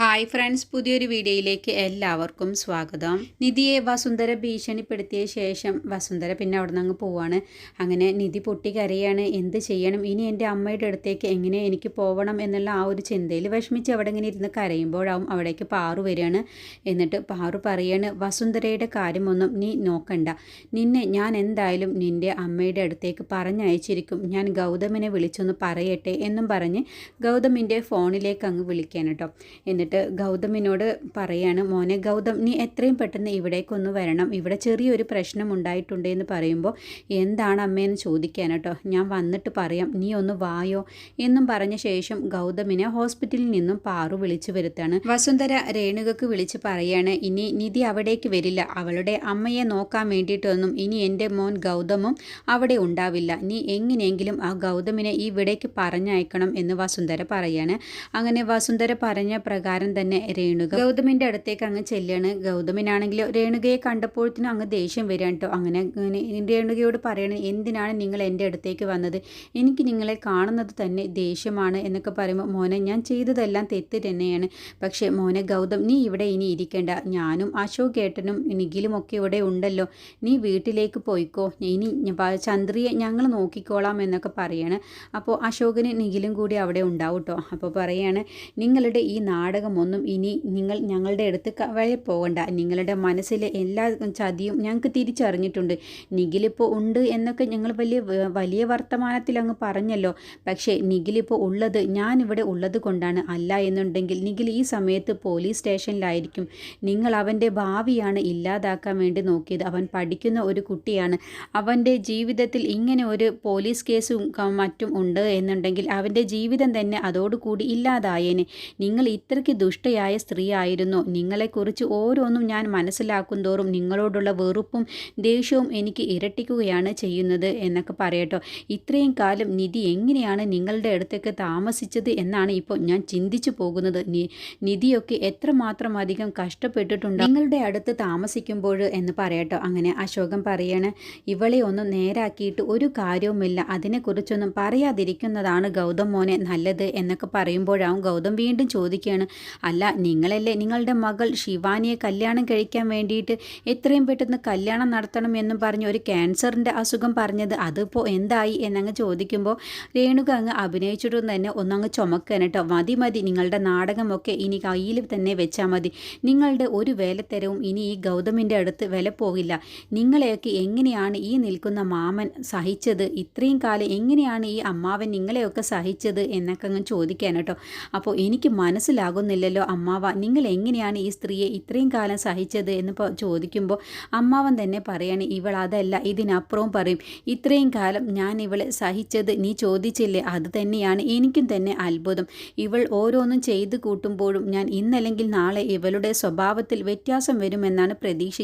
Hi friends പുതിയൊരു വീഡിയോയിലേക്ക് എല്ലാവർക്കും സ്വാഗതം. നിധിയെ വസുന്ധര ഭീഷണിപ്പെടുത്തിയ ശേഷം വസുന്ധര പിന്നെ അവിടെ നിന്ന് അങ്ങ് പോവാണ്. അങ്ങനെ നിധി പൊട്ടി കരയാണ്. എന്ത് ചെയ്യണം? ഇനി എന്റെ അമ്മയുടെ അടുത്തേക്ക് എങ്ങനെ എനിക്ക് പോകണം എന്നുള്ള ആ ഒരു ചിന്തയിൽ വിഷമിച്ച് അവിടെ ഇങ്ങനെ ഇരുന്ന് കരയുമ്പോഴാവും അവിടേക്ക് പാറു വരികയാണ്. എന്നിട്ട് പാറു പറയാണ് വസുന്ധരയുടെ കാര്യമൊന്നും നീ നോക്കണ്ട. നിന്നെ ഞാൻ എന്തായാലും നിന്റെ അമ്മയുടെ അടുത്തേക്ക് പറഞ്ഞയച്ചിരിക്കും. ഞാൻ ഗൗതമിനെ വിളിച്ചൊന്ന് പറയട്ടെ എന്നും പറഞ്ഞ് ഗൗതമിന്റെ ഫോണിലേക്ക് അങ്ങ് വിളിക്കാൻ കേട്ടോ. എന്നിട്ട് ഗൗതമിനോട് പറയാണ് മോനെ ഗൗതം നീ എത്രയും പെട്ടെന്ന് ഇവിടേക്കൊന്ന് വരണം. ഇവിടെ ചെറിയൊരു പ്രശ്നം ഉണ്ടായിട്ടുണ്ട് എന്ന് പറയുമ്പോൾ എന്താണ് അമ്മയെന്ന് ചോദിക്കാൻ കേട്ടോ. ഞാൻ വന്നിട്ട് പറയാം നീ ഒന്ന് വായോ എന്നും പറഞ്ഞ ശേഷം ഗൗതമിനെ ഹോസ്പിറ്റലിൽ നിന്നും പാറു വിളിച്ചു വരുത്താണ്. വസുന്ധര രേണുകക്ക് വിളിച്ച് പറയാണ് ഇനി നിധി അവിടേക്ക് വരില്ല. അവളുടെ അമ്മയെ നോക്കാൻ വേണ്ടിയിട്ടൊന്നും ഇനി എന്റെ മോൻ ഗൗതമും അവിടെ ഉണ്ടാവില്ല. നീ എങ്ങനെയെങ്കിലും ആ ഗൗതമിനെ ഇവിടേക്ക് പറഞ്ഞയക്കണം എന്ന് വസുന്ധര പറയാണ്. അങ്ങനെ വസുന്ധര പറഞ്ഞ പ്രകാരം തന്നെ രേണുക ഗൗതമിന്റെ അടുത്തേക്ക് അങ്ങ് ചെല്ലാണ്. ഗൗതമിനാണെങ്കിൽ രേണുകയെ കണ്ടപ്പോഴത്തിന് അങ്ങ് ദേഷ്യം വരികയാണ് കേട്ടോ അങ്ങനെ രേണുകയോട് പറയണ എന്തിനാണ് നിങ്ങൾ എന്റെ അടുത്തേക്ക് വന്നത്? എനിക്ക് നിങ്ങളെ കാണുന്നത് തന്നെ ദേഷ്യമാണ് എന്നൊക്കെ പറയുമ്പോൾ മോനെ ഞാൻ ചെയ്തതെല്ലാം തെറ്റ് തന്നെയാണ്. പക്ഷേ മോനെ ഗൗതം നീ ഇവിടെ ഇനി ഇരിക്കേണ്ട. ഞാനും അശോക് ഏട്ടനും നിഖിലും ഒക്കെ ഇവിടെ ഉണ്ടല്ലോ. നീ വീട്ടിലേക്ക് പോയിക്കോ. ഇനി ചന്ദ്രിയെ ഞങ്ങൾ നോക്കിക്കോളാം എന്നൊക്കെ പറയാണ്. അപ്പോൾ അശോകന് നിഖിലും കൂടി അവിടെ ഉണ്ടാവും കേട്ടോ അപ്പോൾ പറയാണ് നിങ്ങളുടെ ഈ നാടകമൊന്നും ഇനി നിങ്ങൾ ഞങ്ങളുടെ അടുത്ത് വഴി പോകണ്ട. നിങ്ങളുടെ മനസ്സിലെ എല്ലാ ചതിയും ഞങ്ങൾക്ക് തിരിച്ചറിഞ്ഞിട്ടുണ്ട്. നിഖിലിപ്പോൾ ഉണ്ട് എന്നൊക്കെ ഞങ്ങൾ വലിയ വലിയ വർത്തമാനത്തിൽ അങ്ങ് പറഞ്ഞല്ലോ. പക്ഷേ നിഖിലിപ്പോൾ ഉള്ളത് ഞാനിവിടെ ഉള്ളത് കൊണ്ടാണ് അല്ല എന്നുണ്ടെങ്കിൽ നിഖിൽ ഈ സമയത്ത് പോലീസ് സ്റ്റേഷനിലായിരിക്കും. നിങ്ങൾ അവന്റെ ഭാവിയാണ് ഇല്ലാതാക്കാൻ വേണ്ടി നോക്കിയത്. അവൻ പഠിക്കുന്ന ഒരു കുട്ടിയാണ്. അവന്റെ ജീവിതത്തിൽ ഇങ്ങനെ ഒരു പോലീസ് കേസും മറ്റും ഉണ്ട് എന്നുണ്ടെങ്കിൽ അവന്റെ ജീവിതം തന്നെ അതോടുകൂടി ഇല്ലാതായേനെ. നിങ്ങൾ ഇത്രയ്ക്ക് ദുഷ്ടയായ സ്ത്രീ ആയിരുന്നു നിങ്ങളെക്കുറിച്ച് ഓരോന്നും ഞാൻ മനസ്സിലാക്കും തോറും നിങ്ങളോടുള്ള വെറുപ്പും ദേഷ്യവും എനിക്ക് ഇരട്ടിക്കുകയാണ് ചെയ്യുന്നത് എന്നൊക്കെ പറയട്ടോ. ഇത്രയും കാലം നിധി എങ്ങനെയാണ് നിങ്ങളുടെ അടുത്തേക്ക് താമസിച്ചത് എന്നാണ് ഇപ്പോൾ ഞാൻ ചിന്തിച്ചു പോകുന്നത്. നിധിയൊക്കെ എത്രമാത്രം അധികം കഷ്ടപ്പെട്ടിട്ടുണ്ട്? നിങ്ങളുടെ അടുത്ത് താമസിക്കുമ്പോൾ എന്ന് പറയട്ടോ. അങ്ങനെ അശോകം പറയാണ് ഇവളെ ഒന്നും നേരാക്കിയിട്ട് ഒരു കാര്യവുമില്ല. അതിനെക്കുറിച്ചൊന്നും പറയാതിരിക്കുന്നതാണ് ഗൗതം മോനെ നല്ലത് എന്നൊക്കെ പറയുമ്പോഴാവും ഗൗതം വീണ്ടും ചോദിക്കുകയാണ് അല്ല നിങ്ങളല്ലേ നിങ്ങളുടെ മകൾ ശിവാനിയെ കല്യാണം കഴിക്കാൻ വേണ്ടിയിട്ട് എത്രയും പെട്ടെന്ന് കല്യാണം നടത്തണം എന്നും പറഞ്ഞ് ഒരു ക്യാൻസറിന്റെ അസുഖം പറഞ്ഞത് അതിപ്പോൾ എന്തായി എന്നങ്ങ് ചോദിക്കുമ്പോൾ രേണുക അങ്ങ് അഭിനയിച്ചിട്ടൊന്നും തന്നെ ഒന്നങ്ങ് ചുമക്കാൻ കേട്ടോ. മതി മതി നിങ്ങളുടെ നാടകമൊക്കെ ഇനി കയ്യിൽ തന്നെ വെച്ചാൽ മതി. നിങ്ങളുടെ ഒരു വേലത്തരവും ഇനി ഈ ഗൗതമിന്റെ അടുത്ത് വില പോകില്ല. നിങ്ങളെയൊക്കെ എങ്ങനെയാണ് ഈ നിൽക്കുന്ന മാമൻ സഹിച്ചത്? ഇത്രയും കാലം എങ്ങനെയാണ് ഈ അമ്മാവൻ നിങ്ങളെയൊക്കെ സഹിച്ചത് എന്നൊക്കെ അങ്ങ് ചോദിക്കാൻ കേട്ടോ. അപ്പോൾ എനിക്ക് മനസ്സിലാകുന്നില്ലല്ലോ അമ്മാവ. നിങ്ങൾ എങ്ങനെയാണ് ഈ സ്ത്രീയെ ഇത്രയും കാലം സഹിച്ചത് എന്ന് ചോദിക്കുമ്പോൾ അമ്മാവൻ തന്നെ പറയാണ് ഇവൾ അതല്ല ഇതിനപ്പുറവും പറയും ഇത്രയും കാലം ഞാൻ ഇവളെ സഹിച്ചത് നീ ചോദിച്ചില്ലേ? അത് തന്നെയാണ് എനിക്കും തന്നെ അത്ഭുതം. ഇവൾ ഓരോന്നും ചെയ്തു കൂട്ടുമ്പോഴും ഞാൻ ഇന്നല്ലെങ്കിൽ നാളെ ഇവളുടെ സ്വഭാവത്തിൽ വ്യത്യാസം വരുമെന്നാണ് പ്രതീക്ഷിക്കുന്നത്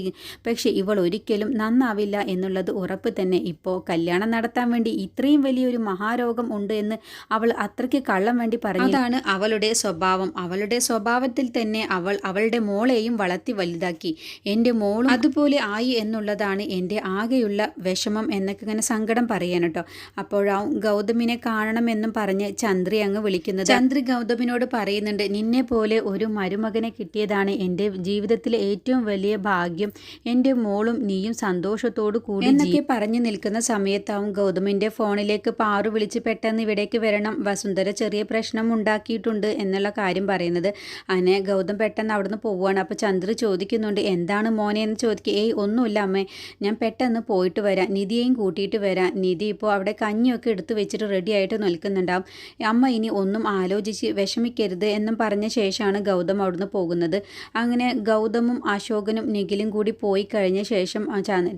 പക്ഷേ ഇവൾ ഒരിക്കലും നന്നാവില്ല എന്നുള്ളത് ഉറപ്പ് തന്നെ. ഇപ്പോൾ കല്യാണം നടത്താൻ വേണ്ടി ഇത്രയും വലിയൊരു മഹാരോഗം ഉണ്ട് എന്ന് അവൾ അത്രയ്ക്ക് കള്ളം വേണ്ടി പറഞ്ഞു അതാണ് അവളുടെ സ്വഭാവം. അവളുടെ സ്വഭാവത്തിൽ തന്നെ അവൾ അവളുടെ മോളെയും വളർത്തി വലുതാക്കി. എന്റെ മോളും അതുപോലെ ആയി എന്നുള്ളതാണ് എന്റെ ആകെയുള്ള വിഷമം എന്നൊക്കെ ഇങ്ങനെ സങ്കടം പറയാൻ കേട്ടോ അപ്പോഴാവും ഗൗതമിനെ കാണണമെന്നും പറഞ്ഞ് ചന്ദ്രി അങ്ങ് വിളിക്കുന്നത്. ചന്ദ്രി ഗൗതമിനോട് പറയുന്നുണ്ട് നിന്നെ പോലെ ഒരു മരുമകനെ കിട്ടിയതാണ് എന്റെ ജീവിതത്തിലെ ഏറ്റവും വലിയ ഭാഗ്യം. എന്റെ മോളും നീയും സന്തോഷത്തോടു കൂടി എന്നൊക്കെ പറഞ്ഞു നിൽക്കുന്ന സമയത്താവും ഗൗതമിന്റെ ഫോണിലേക്ക് പാറു വിളിച്ച് പെട്ടെന്ന് ഇവിടേക്ക് വരണം. വസുന്ധര ചെറിയ പ്രശ്നം ഉണ്ടാക്കിയിട്ടുണ്ട് എന്നുള്ള കാര്യം പറയുന്നത് അങ്ങനെ ഗൗതം പെട്ടെന്ന് അവിടുന്ന് പോവുകയാണ്. അപ്പോൾ ചന്ദ്ര ചോദിക്കുന്നുണ്ട് എന്താണ് മോനെ? എന്ന് ചോദിക്കുക ഏയ് ഒന്നുമില്ല അമ്മേ. ഞാൻ പെട്ടെന്ന് പോയിട്ട് വരാം. നിധിയെയും കൂട്ടിയിട്ട് വരാം. നിധി ഇപ്പോൾ അവിടെ കഞ്ഞിയൊക്കെ എടുത്ത് വെച്ചിട്ട് റെഡി ആയിട്ട് നിൽക്കുന്നുണ്ടാവും. അമ്മ ഇനി ഒന്നും ആലോചിച്ച് വിഷമിക്കരുത് എന്നും പറഞ്ഞ ശേഷമാണ് ഗൗതം അവിടുന്ന് പോകുന്നത്. അങ്ങനെ ഗൗതമും അശോകനും നിഖിലും കൂടി പോയി കഴിഞ്ഞ ശേഷം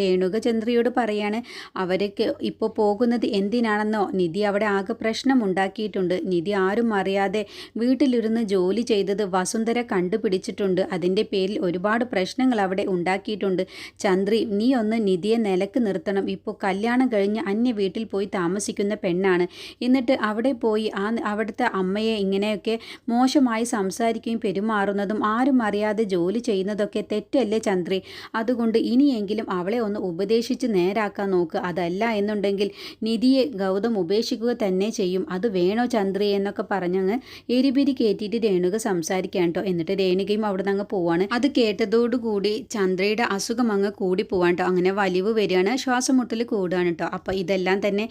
രേണുക ചന്ദ്രയോട് പറയാണ് അവരൊക്കെ ഇപ്പോൾ പോകുന്നത് എന്തിനാണെന്നോ? നിധി അവിടെ ആകെ പ്രശ്നം ഉണ്ടാക്കിയിട്ടുണ്ട്. നിധി ആരും അറിയാതെ വീട്ടിലിരുന്ന് ജോലി ചെയ്തത് വസുന്ധര കണ്ടുപിടിച്ചിട്ടുണ്ട്. അതിന്റെ പേരിൽ ഒരുപാട് പ്രശ്നങ്ങൾ അവിടെ ഉണ്ടാക്കിയിട്ടുണ്ട്. ചന്ദ്രി നീ ഒന്ന് നിധിയെ നിലയ്ക്ക് നിർത്തണം. ഇപ്പോൾ കല്യാണം കഴിഞ്ഞ് അന്യ വീട്ടിൽ പോയി താമസിക്കുന്ന പെണ്ണാണ്. എന്നിട്ട് അവിടെ പോയി ആ അവിടുത്തെ അമ്മയെ ഇങ്ങനെയൊക്കെ മോശമായി സംസാരിക്കുകയും പെരുമാറുന്നതും ആരും അറിയാതെ ജോലി ചെയ്യുന്നതൊക്കെ തെറ്റല്ലേ ചന്ദ്രി? അതുകൊണ്ട് ഇനിയെങ്കിലും അവളെ ഒന്ന് ഉപദേശിച്ച് നേരാക്കാൻ നോക്ക്. അതല്ല എന്നുണ്ടെങ്കിൽ നിധിയെ ഗൗതം ഉപേക്ഷിക്കുക തന്നെ ചെയ്യും. അത് വേണോ ചന്ദ്രി എന്നൊക്കെ പറഞ്ഞങ്ങ് എരിപിരി കയറ്റിയിട്ട് രേണുക സംസാരിക്കാൻ കേട്ടോ. എന്നിട്ട് രേണികയും അവിടെ നിന്ന് അങ്ങ് പോവാണ്. അത് കേട്ടതോടുകൂടി ചന്ദ്രയുടെ അസുഖം അങ്ങ് കൂടി പോവാൻ അങ്ങനെ വലിവ് വരികയാണ്. ശ്വാസം മുട്ടൽ കൂടുകയാണ് കേട്ടോ. അപ്പോൾ ഇതെല്ലാം തന്നെ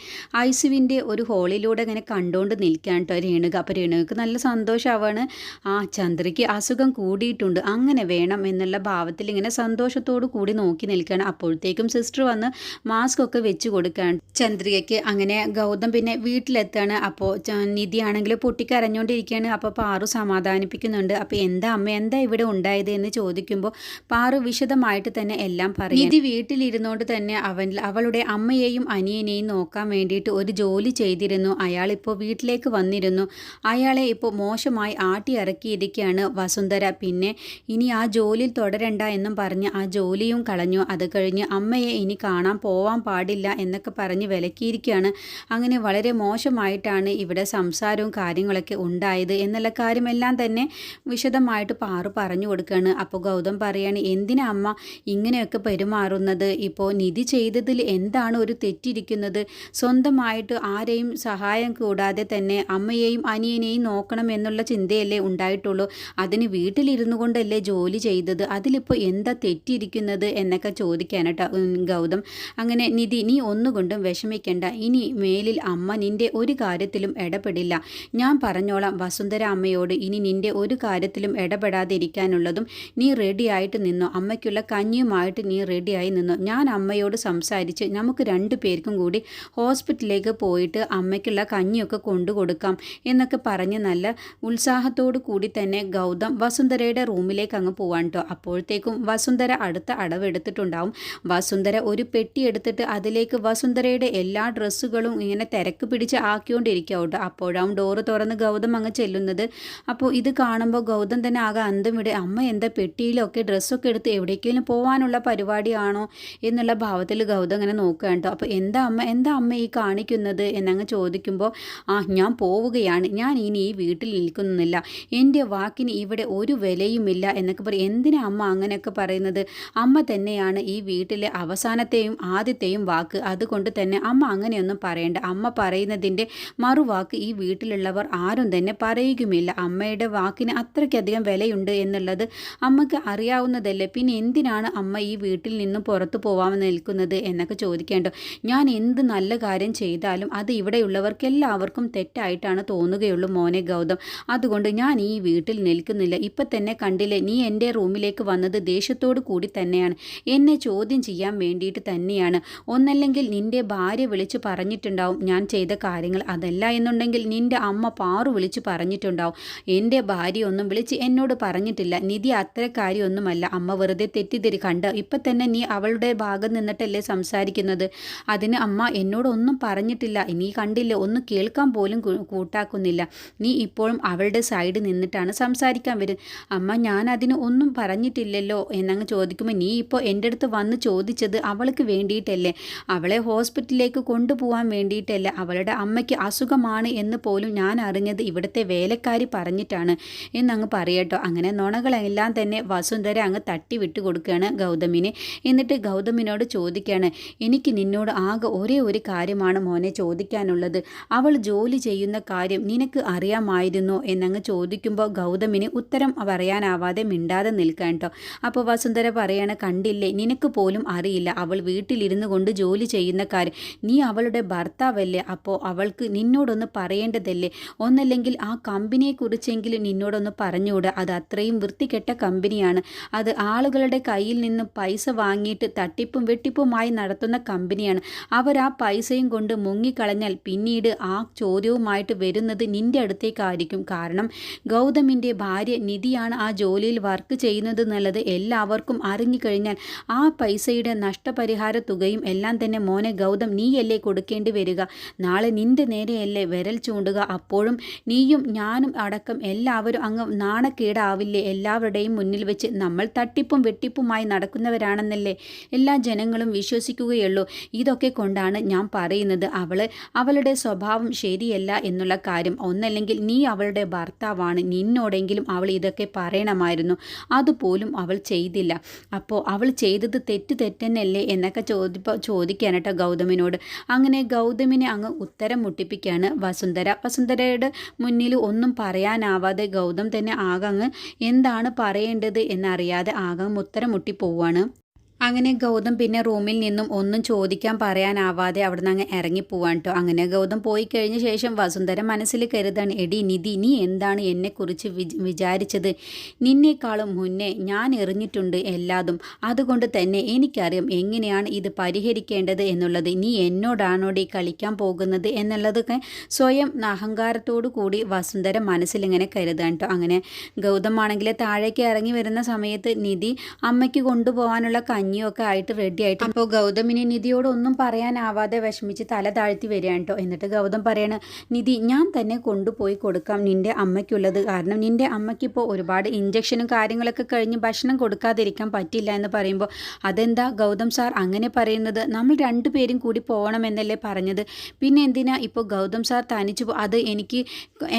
ഐസുവിന്റെ ഒരു ഹോളിലൂടെ അങ്ങനെ കണ്ടുകൊണ്ട് നിൽക്കാൻ കേട്ടോ രേണുക. അപ്പോൾ രേണുകക്ക് നല്ല സന്തോഷമാവാണ് ആ ചന്ദ്രയ്ക്ക് അസുഖം കൂടിയിട്ടുണ്ട്. അങ്ങനെ വേണം എന്നുള്ള ഭാവത്തിൽ ഇങ്ങനെ സന്തോഷത്തോടു കൂടി നോക്കി നിൽക്കുകയാണ്. അപ്പോഴത്തേക്കും സിസ്റ്റർ വന്ന് മാസ്ക് ഒക്കെ വെച്ച് കൊടുക്കുകയാണ്. ചന്ദ്രികയ്ക്ക് അങ്ങനെ ഗൗതം പിന്നെ വീട്ടിലെത്താണ് അപ്പോൾ നിധി ആണെങ്കിൽ പൊട്ടിക്കരഞ്ഞുകൊണ്ടിരിക്കുകയാണ്. അപ്പോൾ പാറു സമാധാനിപ്പിക്കുന്നുണ്ട് അപ്പോൾ എന്താ അമ്മ എന്താ ഇവിടെ ഉണ്ടായത് എന്ന് ചോദിക്കുമ്പോൾ പാറു വിശദമായിട്ട് തന്നെ എല്ലാം പറയും. നിധി വീട്ടിലിരുന്നുകൊണ്ട് തന്നെ അവൻ അവളുടെ അമ്മയെയും അനിയനെയും നോക്കാൻ വേണ്ടിയിട്ട് ഒരു ജോലി ചെയ്തിരുന്നു. അയാൾ ഇപ്പോൾ വീട്ടിലേക്ക് വന്നിരുന്നു. അയാളെ ഇപ്പോൾ മോശമായി ആട്ടി ഇറക്കിയിരിക്കുകയാണ് വസുന്ധര. പിന്നെ ഇനി ആ ജോലിയിൽ തുടരണ്ട എന്നും പറഞ്ഞ് ആ ജോലിയും കളഞ്ഞു. അത് കഴിഞ്ഞ് അമ്മയെ ഇനി കാണാൻ പോവാൻ പാടില്ല എന്നൊക്കെ പറഞ്ഞ് വിലക്കിയിരിക്കുകയാണ്. അങ്ങനെ വളരെ മോശമായിട്ടാണ് ഇവിടെ സംസാരവും കാര്യങ്ങളൊക്കെ ഉണ്ടായത് എന്നുള്ള കാര്യമെല്ലാം തന്നെ വിശദമായിട്ട് പാറു പറഞ്ഞു കൊടുക്കുകയാണ് അപ്പോൾ ഗൗതം പറയാണ് എന്തിനാ അമ്മ ഇങ്ങനെയൊക്കെ പെരുമാറുന്നത്? ഇപ്പോൾ നിധി ചെയ്തതിൽ എന്താണ് ഒരു തെറ്റിരിക്കുന്നത്? സ്വന്തമായിട്ട് ആരെയും സഹായം കൂടാതെ തന്നെ അമ്മയെയും അനിയനെയും നോക്കണം എന്നുള്ള ചിന്തയല്ലേ ഉണ്ടായിട്ടുള്ളൂ. അതിന് വീട്ടിലിരുന്നു കൊണ്ടല്ലേ ജോലി ചെയ്തത്? അതിലിപ്പോൾ എന്താ തെറ്റിയിരിക്കുന്നത് എന്നൊക്കെ ചോദിക്കാനട്ടോ ഗൗതം. അങ്ങനെ നിധി നീ ഒന്നുകൊണ്ടും വിഷമിക്കേണ്ട. ഇനി മേലിൽ അമ്മ നിന്റെ ഒരു കാര്യത്തിലും ഇടപെടില്ല. ഞാൻ പറഞ്ഞോളാം വസുന്ധര അമ്മയോട്. ഇനി നിന്റെ ഒരു കാര്യത്തിലും ഇടപെടാതിരിക്കാനുള്ളതും നീ റെഡിയായിട്ട് നിന്നോ. അമ്മയ്ക്കുള്ള കഞ്ഞിയുമായിട്ട് നീ റെഡിയായി നിന്നോ. ഞാൻ അമ്മയോട് സംസാരിച്ച് നമുക്ക് രണ്ടു പേർക്കും കൂടി ഹോസ്പിറ്റലിലേക്ക് പോയിട്ട് അമ്മയ്ക്കുള്ള കഞ്ഞിയൊക്കെ കൊണ്ടു കൊടുക്കാം എന്നൊക്കെ പറഞ്ഞ് നല്ല ഉത്സാഹത്തോടു കൂടി തന്നെ ഗൗതം വസുന്ധരയുടെ റൂമിലേക്ക് അങ്ങ് പോവാൻ കേട്ടോ. അപ്പോഴത്തേക്കും വസുന്ധര അടുത്ത അടവെടുത്തിട്ടുണ്ടാവും വസുന്ധര ഒരു പെട്ടി എടുത്തിട്ട് അതിലേക്ക് വസുന്ധരയുടെ എല്ലാ ഡ്രസ്സുകളും ഇങ്ങനെ തിരക്ക് പിടിച്ച് ആക്കിക്കൊണ്ടിരിക്കുക കേട്ടോ. അപ്പോഴാവും ഡോറ് തുറന്ന് ഗൗതം അങ്ങ് ചെല്ലുന്നത്. അപ്പോൾ ഇത് കാണുമ്പോൾ ഗൗതം തന്നെ ആകെ അന്തം വിട്. അമ്മ എന്താ പെട്ടിയിലൊക്കെ ഡ്രസ്സൊക്കെ എടുത്ത് എവിടേക്കെങ്കിലും പോകാനുള്ള പരിപാടിയാണോ എന്നുള്ള ഭാവത്തിൽ ഗൗതം അങ്ങനെ നോക്കുക കേട്ടോ. അപ്പോൾ എന്താ അമ്മ എന്താ അമ്മ ഈ കാണിക്കുന്നത് എന്നങ്ങ് ചോദിക്കുമ്പോൾ ആ ഞാൻ പോവുകയാണ്. ഞാൻ ഇനി ഈ വീട്ടിൽ നിൽക്കുന്നില്ല. എന്റെ വാക്കിന് ഇവിടെ ഒരു വിലയുമില്ല എന്നൊക്കെ പറയും. എന്തിനാ അമ്മ അങ്ങനെയൊക്കെ പറയുന്നത്? അമ്മ തന്നെയാണ് ഈ വീട്ടിലെ അവസാനത്തെയും ആദ്യത്തെയും വാക്ക്. അതുകൊണ്ട് തന്നെ അമ്മ അങ്ങനെയൊന്നും പറയേണ്ട. അമ്മ പറയുന്നതിന്റെ മറുവാക്ക് ഈ വീട്ടിലുള്ളവർ ആരും തന്നെ പറയുകയുമില്ല. അമ്മയുടെ വാക്കിന് അത്രയ്ക്കധികം വിലയുണ്ട് എന്നുള്ളത് അമ്മയ്ക്ക് അറിയാവുന്നതല്ലേ. പിന്നെ എന്തിനാണ് അമ്മ ഈ വീട്ടിൽ നിന്നും പുറത്തു പോവാമെന്ന് നിൽക്കുന്നത് എന്നൊക്കെ ചോദിക്കേണ്ടോ? ഞാൻ എന്ത് നല്ല കാര്യം ചെയ്താലും അത് ഇവിടെയുള്ളവർക്ക് എല്ലാവർക്കും തെറ്റായിട്ടാണ് തോന്നുകയുള്ളൂ മോനെ ഗൗതം. അതുകൊണ്ട് ഞാൻ ഈ വീട്ടിൽ നിൽക്കുന്നില്ല. ഇപ്പം തന്നെ കണ്ടില്ലേ നീ എന്റെ റൂമിലേക്ക് വന്നത് ദേഷ്യത്തോടു കൂടി തന്നെയാണ്. എന്നെ ചോദ്യം ചെയ്യാൻ വേണ്ടിയിട്ട് തന്നെയാണ്. ഒന്നല്ലെങ്കിൽ നിന്റെ ഭാര്യ വിളിച്ച് പറഞ്ഞിട്ടുണ്ടാവും ഞാൻ ചെയ്ത കാര്യങ്ങൾ. അതല്ല എന്നുണ്ടെങ്കിൽ നിന്റെ അമ്മ പാറു വിളിച്ച് പറഞ്ഞിട്ടുണ്ടാവും. എന്റെ ഭാര്യ ഒന്നും വിളിച്ച് എന്നോട് പറഞ്ഞിട്ടില്ല. നിധി അത്രക്കാരിയൊന്നുമല്ല അമ്മ വെറുതെ തെറ്റിദ്ധരി കണ്ട ഇപ്പം തന്നെ നീ അവളുടെ ഭാഗം നിന്നിട്ടല്ലേ സംസാരിക്കുന്നത്? അതിന് അമ്മ എന്നോടൊന്നും പറഞ്ഞിട്ടില്ല. നീ കണ്ടില്ല ഒന്നും കേൾക്കാൻ പോലും കൂട്ടാക്കുന്നില്ല. നീ ഇപ്പോഴും അവളുടെ സൈഡ് നിന്നിട്ടാണ് സംസാരിക്കാൻ വരും അമ്മ ഞാൻ അതിന് ഒന്നും പറഞ്ഞിട്ടില്ലല്ലോ എന്നങ്ങ് ചോദിക്കുമ്പോൾ നീ ഇപ്പോൾ എന്റെ അടുത്ത് വന്ന് ചോദിച്ചത് അവൾക്ക് വേണ്ടിയിട്ടല്ലേ? അവളെ ഹോസ്പിറ്റലിലേക്ക് കൊണ്ടുപോകാൻ വേണ്ടിയിട്ടല്ലേ? അവളുടെ അമ്മയ്ക്ക് അസുഖമാണ് എന്ന് പോലും ഞാൻ അറിഞ്ഞത് ഇവിടുത്തെ വേലക്കാരി പറഞ്ഞിട്ടാണ്. എന്നങ്ങ് പറയട്ടോ അങ്ങനെ നുണകളെല്ലാം തന്നെ വസുന്ധര അങ്ങ് തട്ടി വിട്ടു കൊടുക്കുകയാണ് ഗൗതമിനെ. എന്നിട്ട് ഗൗതമിനോട് ചോദിക്കുകയാണ് എനിക്ക് നിന്നോട് ആകെ ഒരേ ഒരു കാര്യമാണ് മോനെ ചോദിക്കാനുള്ളത്. അവൾ ജോലി ചെയ്യുന്ന കാര്യം നിനക്ക് അറിയാമായിരുന്നോ? എന്നങ്ങ് ചോദിക്കുമ്പോൾ ഗൗതമിന് ഉത്തരം പറയാനാവാതെ മിണ്ടാതെ നിൽക്കാൻ കേട്ടോ. അപ്പോൾ വസുന്ധര പറയാണ് കണ്ടില്ലേ നിനക്ക് പോലും അറിയില്ല. അവൾ വീട്ടിലിരുന്നു കൊണ്ട് ജോലി ചെയ്യുന്ന കാര്യം. നീ അവളുടെ ഭർത്താവല്ലേ? അപ്പോൾ അവൾക്ക് നിന്നോടൊന്ന് പറയേണ്ടതല്ലേ? ഒന്നല്ലെങ്കിൽ ആ കമ്പനിയെക്കുറിച്ചെങ്കിലും നിന്നോടൊന്ന് പറഞ്ഞുകൂടെ. അത് അത്രയും വൃത്തികെട്ട കമ്പനിയാണ്. അത് ആളുകളുടെ കയ്യിൽ നിന്ന് പൈസ വാങ്ങിയിട്ട് തട്ടിപ്പും വെട്ടിപ്പുമായി നടത്തുന്ന കമ്പനിയാണ്. അവർ ആ പൈസയും കൊണ്ട് മുങ്ങിക്കളഞ്ഞാൽ പിന്നീട് ആ ചോദ്യവുമായിട്ട് വരുന്നത് നിന്റെ അടുത്തേക്കായിരിക്കും. കാരണം ഗൗതമിന്റെ ഭാര്യ നിധിയാണ് ആ ജോലിയിൽ വർക്ക് ചെയ്യുന്നത് എന്നുള്ളത് എല്ലാവർക്കും അറിഞ്ഞുകഴിഞ്ഞാൽ ആ പൈസയുടെ നഷ്ടപരിഹാര തുകയും എല്ലാം തന്നെ മോനെ ഗൗതം നീയല്ലേ കൊടുക്കേണ്ടി വരിക. നാളെ നിന്റെ നേരെയല്ലേ വിരൽ ചൂണ്ടുക. അപ്പോഴും നീയും ഞാനും അടക്കം എല്ലാവരും അങ്ങ് നാണക്കേടാവില്ലേ? എല്ലാവരുടെയും മുന്നിൽ വെച്ച് നമ്മൾ തട്ടിപ്പും വെട്ടിപ്പുമായി നടക്കുന്നവരാണെന്നല്ലേ? എല്ലാ ജനങ്ങളും വിശ്വസിക്കുകയുള്ളൂ. ഇതൊക്കെ കൊണ്ടാണ് ഞാൻ പറയുന്നത്. അവൾ അവളുടെ സ്വഭാവം ശരിയല്ല എന്നുള്ള കാര്യം. ഒന്നല്ലെങ്കിൽ നീ അവളുടെ ഭർത്താവാണ്. നിന്നോടെങ്കിലും അവൾ ഇതൊക്കെ പറയണമായിരുന്നു. അതുപോലും അവൾ ചെയ്തില്ല. അപ്പോൾ അവൾ ചെയ്തത് തെറ്റ് തെറ്റന്നല്ലേ എന്നൊക്കെ ചോദി ചോദിക്കാനട്ടോ ഗൗതമിനോട്. അങ്ങനെ ഗൗതമിനെ അങ്ങ് ഉത്തരം മുട്ടിപ്പിക്കുകയാണ് വസുന്ധര. വസുന്ധരയുടെ മുന്നിൽ ഒന്നും പറയാനാവാതെ ആവാതെ ഗൗതം തന്നെ ആകങ്ങ് എന്താണ് പറയേണ്ടത് എന്നറിയാതെ ആകങ്ങ് ഉത്തരം മുട്ടി പോവാണ് അങ്ങനെ ഗൗതം പിന്നെ റൂമിൽ നിന്നും ഒന്നും ചോദിക്കാൻ പറയാനാവാതെ അവിടെ നിന്ന് അങ്ങ് ഇറങ്ങിപ്പോവാൻ കേട്ടോ അങ്ങനെ ഗൗതം പോയി കഴിഞ്ഞ ശേഷം വസുന്ധര മനസ്സിൽ കരുതാണ് എടി നിധി നീ എന്താണ് എന്നെക്കുറിച്ച് വിചാരിച്ചത്? നിന്നേക്കാളും മുന്നേ ഞാൻ എറിഞ്ഞിട്ടുണ്ട് എല്ലാതും. അതുകൊണ്ട് തന്നെ എനിക്കറിയാം എങ്ങനെയാണ് ഇത് പരിഹരിക്കേണ്ടത് എന്നുള്ളത്. നീ എന്നോടാണോടി കളിക്കാൻ പോകുന്നത്? എന്നുള്ളതൊക്കെ സ്വയം അഹങ്കാരത്തോടു കൂടി വസുന്ധര മനസ്സിലിങ്ങനെ കരുതാൻ കേട്ടോ അങ്ങനെ ഗൗതമാണെങ്കിൽ താഴേക്ക് ഇറങ്ങി വരുന്ന സമയത്ത് നിധി അമ്മയ്ക്ക് കൊണ്ടുപോകാനുള്ള കഞ്ഞിയൊക്കെ ആയിട്ട് റെഡി ആയിട്ട് അപ്പോൾ ഗൗതമിനെ നിധിയോട് ഒന്നും പറയാനാവാതെ വിഷമിച്ച് തല താഴ്ത്തി വരികയാണ് കേട്ടോ എന്നിട്ട് ഗൗതം പറയാണ് നിധി ഞാൻ തന്നെ കൊണ്ടുപോയി കൊടുക്കാം നിന്റെ അമ്മയ്ക്കുള്ളത്. കാരണം നിന്റെ അമ്മയ്ക്കിപ്പോൾ ഒരുപാട് ഇഞ്ചക്ഷനും കാര്യങ്ങളൊക്കെ കഴിഞ്ഞ് ഭക്ഷണം കൊടുക്കാതിരിക്കാൻ പറ്റില്ല എന്ന് പറയുമ്പോൾ അതെന്താ ഗൗതം സാർ അങ്ങനെ പറയുന്നത്? നമ്മൾ രണ്ടുപേരും കൂടി പോകണമെന്നല്ലേ പറഞ്ഞത്? പിന്നെ എന്തിനാ ഇപ്പോൾ ഗൗതം സാർ തനിച്ചു അത് എനിക്ക്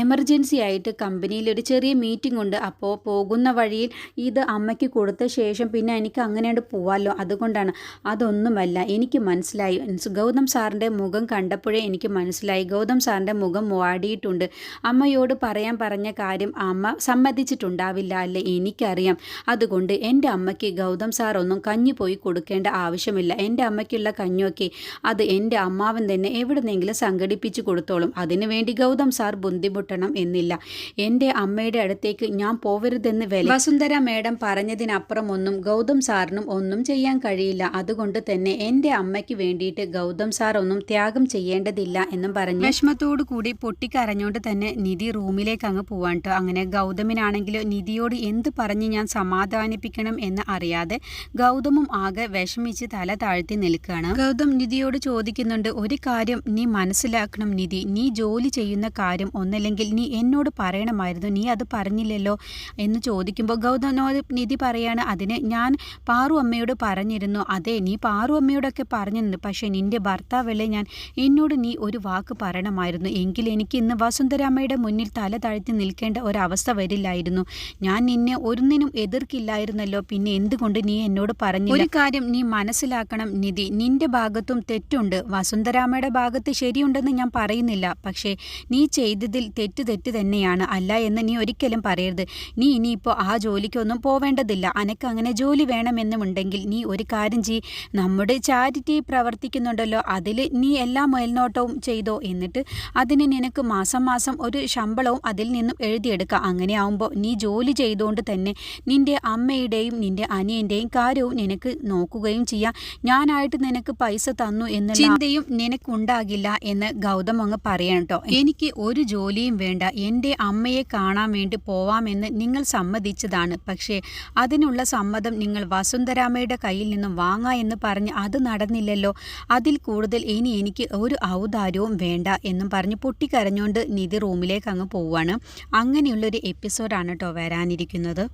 എമർജൻസി ആയിട്ട് കമ്പനിയിൽ ഒരു ചെറിയ മീറ്റിംഗ് ഉണ്ട്. അപ്പോൾ പോകുന്ന വഴിയിൽ ഇത് അമ്മയ്ക്ക് കൊടുത്ത ശേഷം പിന്നെ എനിക്ക് അങ്ങനെയാണ് പോവാൻ പോവാമല്ലോ അതുകൊണ്ടാണ്. അതൊന്നുമല്ല. എനിക്ക് മനസ്സിലായി. ഗൗതം സാറിന്റെ മുഖം കണ്ടപ്പോഴേ എനിക്ക് മനസ്സിലായി. ഗൗതം സാറിന്റെ മുഖം വാടിയിട്ടുണ്ട്. അമ്മയോട് പറയാൻ പറഞ്ഞ കാര്യം അമ്മ സമ്മതിച്ചിട്ടുണ്ടാവില്ല അല്ലേ? എനിക്കറിയാം. അതുകൊണ്ട് എന്റെ അമ്മയ്ക്ക് ഗൗതം സാറൊന്നും കഞ്ഞി പോയി കൊടുക്കേണ്ട ആവശ്യമില്ല. എന്റെ അമ്മയ്ക്കുള്ള കഞ്ഞൊക്കെ അത് എന്റെ അമ്മാവൻ തന്നെ എവിടുന്നെങ്കിലും സംഘടിപ്പിച്ചു കൊടുത്തോളും. അതിനുവേണ്ടി ഗൗതം സാർ ബുദ്ധിമുട്ടണം എന്നില്ല. എന്റെ അമ്മയുടെ അടുത്തേക്ക് ഞാൻ പോവരുതെന്ന് വില വസുന്ധര മേഡം പറഞ്ഞതിനപ്പുറം ഒന്നും ഗൗതം സാറിനും ഒന്നും ചെയ്യാൻ കഴിയില്ല. അതുകൊണ്ട് തന്നെ എന്റെ അമ്മയ്ക്ക് വേണ്ടിയിട്ട് ഗൗതം സാർ ഒന്നും ത്യാഗം ചെയ്യേണ്ടതില്ല എന്നും പറഞ്ഞു വിഷമത്തോടു കൂടി പൊട്ടിക്കരഞ്ഞുകൊണ്ട് തന്നെ നിധി റൂമിലേക്ക് അങ്ങ് പോവാൻ അങ്ങനെ ഗൗതമിനാണെങ്കിൽ നിധിയോട് എന്ത് പറഞ്ഞ് ഞാൻ സമാധാനിപ്പിക്കണം എന്ന് അറിയാതെ ഗൗതമും ആകെ വിഷമിച്ച് തല താഴ്ത്തി നിൽക്കുകയാണ്. ഗൗതം നിധിയോട് ചോദിക്കുന്നുണ്ട് ഒരു കാര്യം നീ മനസ്സിലാക്കണം നിധി. നീ ജോലി ചെയ്യുന്ന കാര്യം ഒന്നല്ലെങ്കിൽ നീ എന്നോട് പറയണമായിരുന്നു. നീ അത് പറഞ്ഞില്ലല്ലോ? എന്ന് ചോദിക്കുമ്പോൾ ഗൗതം നിധി പറയാണ് അതിന് ഞാൻ പാറു അമ്മയോട് പറഞ്ഞിരുന്നു. അതെ നീ പാറു അമ്മയോടൊക്കെ പറഞ്ഞിരുന്നു. പക്ഷേ നിന്റെ ഭർത്താവല്ലേ ഞാൻ. എന്നോട് നീ ഒരു വാക്ക് പറയണമായിരുന്നു. എങ്കിൽ എനിക്ക് ഇന്ന് വസുന്ധരാമ്മയുടെ മുന്നിൽ തല താഴ്ത്തി നിൽക്കേണ്ട ഒരവസ്ഥ വരില്ലായിരുന്നു. ഞാൻ നിന്നെ ഒന്നിനും എതിർക്കില്ലായിരുന്നല്ലോ. പിന്നെ എന്തുകൊണ്ട് നീ എന്നോട് പറഞ്ഞു ഒരു കാര്യം നീ മനസ്സിലാക്കണം നിധി. നിന്റെ ഭാഗത്തും തെറ്റുണ്ട്. വസുന്ധരാമയുടെ ഭാഗത്ത് ശരിയുണ്ടെന്ന് ഞാൻ പറയുന്നില്ല. പക്ഷേ നീ ചെയ്തതിൽ തെറ്റ് തെറ്റ് തന്നെയാണ്. അല്ല എന്ന് നീ ഒരിക്കലും പറയരുത്. നീ ഇനിയിപ്പോൾ ആ ജോലിക്കൊന്നും പോവേണ്ടതില്ല. അനക്ക് അങ്ങനെ ജോലി വേണമെന്നുമുണ്ടെങ്കിൽ നീ ഒരു കാര്യം ചെയ്. നമ്മുടെ ചാരിറ്റി പ്രവർത്തിക്കുന്നുണ്ടല്ലോ. അതിൽ നീ എല്ലാ മേൽനോട്ടവും ചെയ്തോ. എന്നിട്ട് അതിന് നിനക്ക് മാസം മാസം ഒരു ശമ്പളവും അതിൽ നിന്നും എഴുതിയെടുക്കാം. അങ്ങനെ ആവുമ്പോൾ നീ ജോലി ചെയ്തുകൊണ്ട് തന്നെ നിന്റെ അമ്മയുടെയും നിന്റെ അനിയന്റെയും കാര്യവും നിനക്ക് നോക്കുകയും ചെയ്യാം. ഞാനായിട്ട് നിനക്ക് പൈസ തന്നു എന്ന ചിന്തയും നിനക്കുണ്ടാകില്ല എന്ന് ഗൗതം അങ്ങ് പറയണം കേട്ടോ എനിക്ക് ഒരു ജോലിയും വേണ്ട. എന്റെ അമ്മയെ കാണാൻ വേണ്ടി പോവാമെന്ന് നിങ്ങൾ സമ്മതിച്ചതാണ്. പക്ഷേ അതിനുള്ള സമ്മതം നിങ്ങൾ വസുന്ധരാമയുടെ കയ്യിൽ നിന്നും വാങ്ങാ എന്ന് പറഞ്ഞ് അത് നടന്നില്ലല്ലോ. അതിൽ കൂടുതൽ ഇനി എനിക്ക് ഒരു ഔദാര്യവും വേണ്ട എന്നും പറഞ്ഞ് പൊട്ടിക്കരഞ്ഞുകൊണ്ട് നിധി റൂമിലേക്ക് അങ്ങ് പോവുകയാണ് അങ്ങനെയുള്ളൊരു എപ്പിസോഡാണ് കേട്ടോ വരാനിരിക്കുന്നത്.